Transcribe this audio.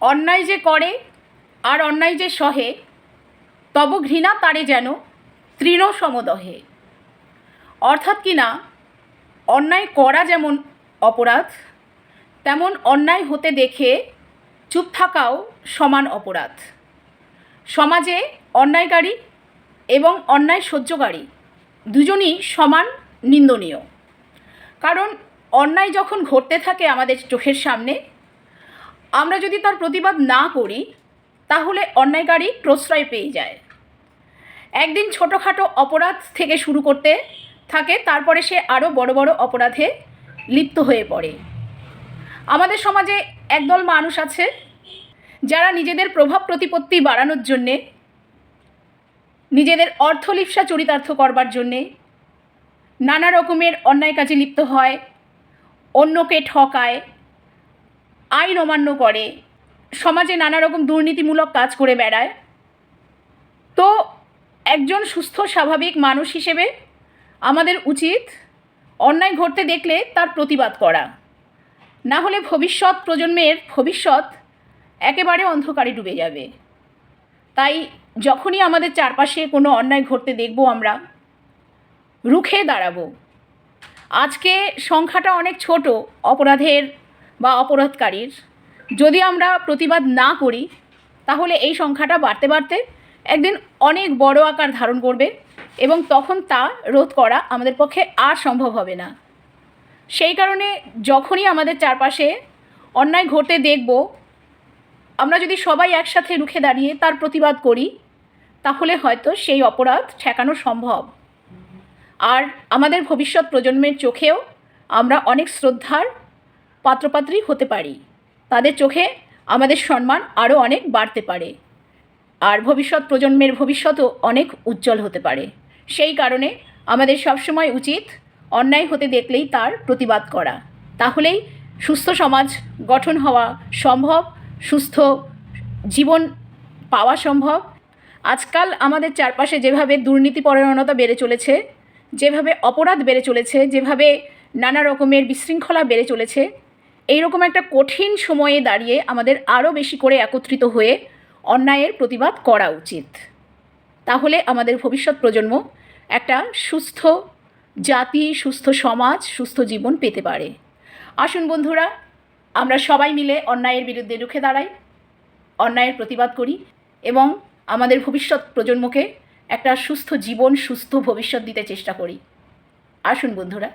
অন্যায় যে করে আর অন্যায় যে সহে, তব ঘৃণা তারে যেন তৃণ সমদহে। অর্থাৎ কি না, অন্যায় করা যেমন অপরাধ, তেমন অন্যায় হতে দেখে চুপ থাকাও সমান অপরাধ। সমাজে অন্যায়কারী এবং অন্যায় সহ্যকারী দুজনই সমান নিন্দনীয়। কারণ অন্যায় যখন ঘটতে থাকে আমাদের চোখের সামনে আমরা যদি তার প্রতিবাদ না করি, তাহলে অন্যায়কারী প্রশ্রয় পেয়ে যায়। একদিন ছোটোখাটো অপরাধ থেকে শুরু করতে থাকে, তারপরে সে আরও বড় বড় অপরাধে লিপ্ত হয়ে পড়ে। আমাদের সমাজে একদল মানুষ আছে, যারা নিজেদের প্রভাব প্রতিপত্তি বাড়ানোর জন্যে, নিজেদের অর্থলিপ্সা চরিতার্থ করবার জন্যে নানা রকমের অন্যায় কাজে লিপ্ত হয়, অন্যকে ঠকায় আইন অমান্য করে, সমাজে নানা রকম দুর্নীতিমূলক কাজ করে বেড়ায়। তো একজন সুস্থ, স্বাভাবিক মানুষ হিসেবে আমাদের উচিত অন্যায় ঘটতে দেখলে তার প্রতিবাদ করা। না হলে ভবিষ্যৎ প্রজন্মের ভবিষ্যৎ একেবারে অন্ধকারে ডুবে যাবে। তাই যখনই আমাদের চারপাশে কোনো অন্যায় ঘটতে দেখব আমরা, রুখে দাঁড়াবো। আজকে সংখ্যাটা অনেক ছোট, অপরাধের বা অপরাধকারীর। যদি আমরা প্রতিবাদ না করি, তাহলে এই সংখ্যাটা বাড়তে বাড়তে একদিন অনেক বড় আকার ধারণ করবে এবং তখন তা রোধ করা আমাদের পক্ষে আর সম্ভব হবে না। সেই কারণে যখনই আমাদের চারপাশে অন্যায় ঘটতে দেখব, আমরা যদি সবাই একসাথে রুখে দাঁড়িয়ে তার প্রতিবাদ করি, তাহলে হয়তো সেই অপরাধ ঠেকানো সম্ভব। আর আমাদের ভবিষ্যৎ প্রজন্মের চোখেও আমরা অনেক শ্রদ্ধার পাত্রপাত্রী হতে পারি। তাদের চোখে আমাদের সম্মান আরও অনেক বাড়তে পারে। আর ভবিষ্যৎ প্রজন্মের ভবিষ্যৎও অনেক উজ্জ্বল হতে পারে। সেই কারণে আমাদের সবসময় উচিত অন্যায় হতে দেখলেই তার প্রতিবাদ করা। তাহলেই সুস্থ সমাজ গঠন হওয়া সম্ভব, সুস্থ জীবন পাওয়া সম্ভব। আজকাল আমাদের চারপাশে যেভাবে দুর্নীতিপরায়ণতা বেড়ে চলেছে, যেভাবে অপরাধ বেড়ে চলেছে, যেভাবে নানা রকমের বিশৃঙ্খলা বেড়ে চলেছে এইরকম একটা কঠিন সময়ে দাঁড়িয়ে আমাদের আরও বেশি করে একত্রিত হয়ে অন্যায়ের প্রতিবাদ করা উচিত। তাহলে আমাদের ভবিষ্যৎ প্রজন্ম একটা সুস্থ জাতি, সুস্থ সমাজ, সুস্থ জীবন পেতে পারে। আসুন বন্ধুরা, আমরা সবাই মিলে অন্যায়ের বিরুদ্ধে রুখে দাঁড়াই, অন্যায়ের প্রতিবাদ করি এবং আমাদের ভবিষ্যৎ প্রজন্মকে একটা সুস্থ জীবন, সুস্থ ভবিষ্যৎ দিতে চেষ্টা করি। আসুন বন্ধুরা।